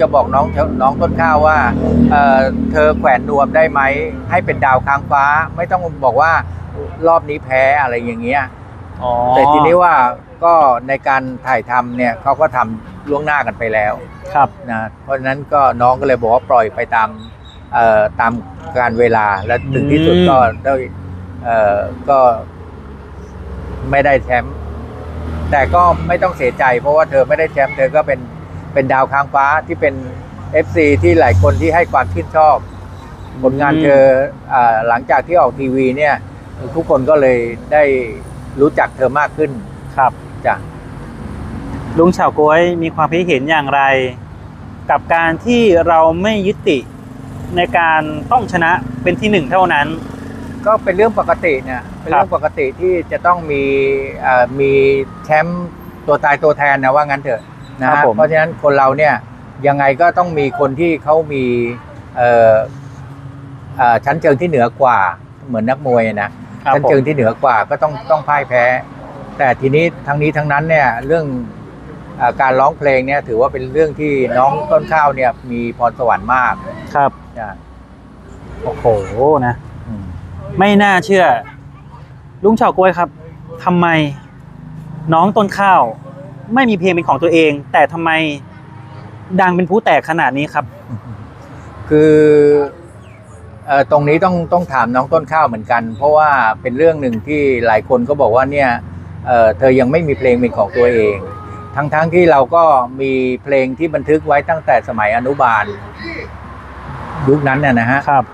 จะบอกน้องน้องต้นข้าวว่าเอ่อเธอแขวนนวมได้ไหมให้เป็นดาวค้างฟ้า ไม่ต้องบอกว่ารอบนี้แพ้อะไรอย่างเงี้ยอ๋อแต่ทีนี้ว่าก็ในการถ่ายทำเนี่ยเขาก็ทำล่วงหน้ากันไปแล้วครับนะเพราะฉะนั้นก็น้องก็เลยบอกว่าปล่อยไปตามเอ่อตามการเวลาและถึงที่สุดก็ได้เอ่อก็ไม่ได้แชมป์แต่ก็ไม่ต้องเสียใจ เพราะว่าเธอไม่ได้แชมป์เธอก็เป็น เป็นดาวค้างฟ้าที่เป็น FC ที่หลายคนที่ให้ความชื่นชอบผลงานเธออ่าหลังจากที่ออกทีวีเนี่ย ทุกคนก็เลยได้รู้จักเธอมากขึ้นครับจ้ะลุงเฉาก๊วยมีความคิดเห็นอย่างไร กับการที่เราไม่ยึดติในการต้องชนะเป็นที่หนึ่งเท่านั้น ก็เป็นเรื่องปกติเนี่ยเป็นเรื่องปกติที่จะต้องมีเอ่อมีแชมป์ตัวตายตัวแทนนะว่างั้นเถอะ นะครัฮะบผมเพราะฉะนั้นคนเราเนี่ยยังไงก็ต้องมีคนที่เขามีเอ่อเอ่อชั้นเชิงที่เหนือกว่าเหมือนนักมวยนะ ครับชั้นผมเชิงที่เหนือกว่าก็ต้องต้องพ่ายแพ้ แต่ทีนี้ทั้งนี้ทั้งนั้นเนี่ยเรื่องเอ่อการร้องเพลงเนี่ยถือว่าเป็นเรื่องที่น้องต้นข้าวเนี่ยมีพรสวรรค์มากครับ นะโอ้โหนะ อืมไม่น่าเชื่อ ลุงเฉาก๊วยครับทำไม น้องต้นข้าว ไม่มีเพลงเป็นของตัวเอง แต่ทำไมดังเป็นผู้แตกขนาดนี้ครับ คือเอ่อตรงนี้ต้องต้องถามน้องต้นข้าวเหมือนกัน เพราะว่าเป็นเรื่องหนึ่งที่หลายคนก็บอกว่าเนี่ยเอ่อเธอยังไม่มีเพลงเป็นของตัวเอง ทั้งๆทที่เราก็มีเพลงที่บันทึกไว้ตั้งแต่สมัยอนุบาล ยุคนั้นน่ะนะฮะ ครับ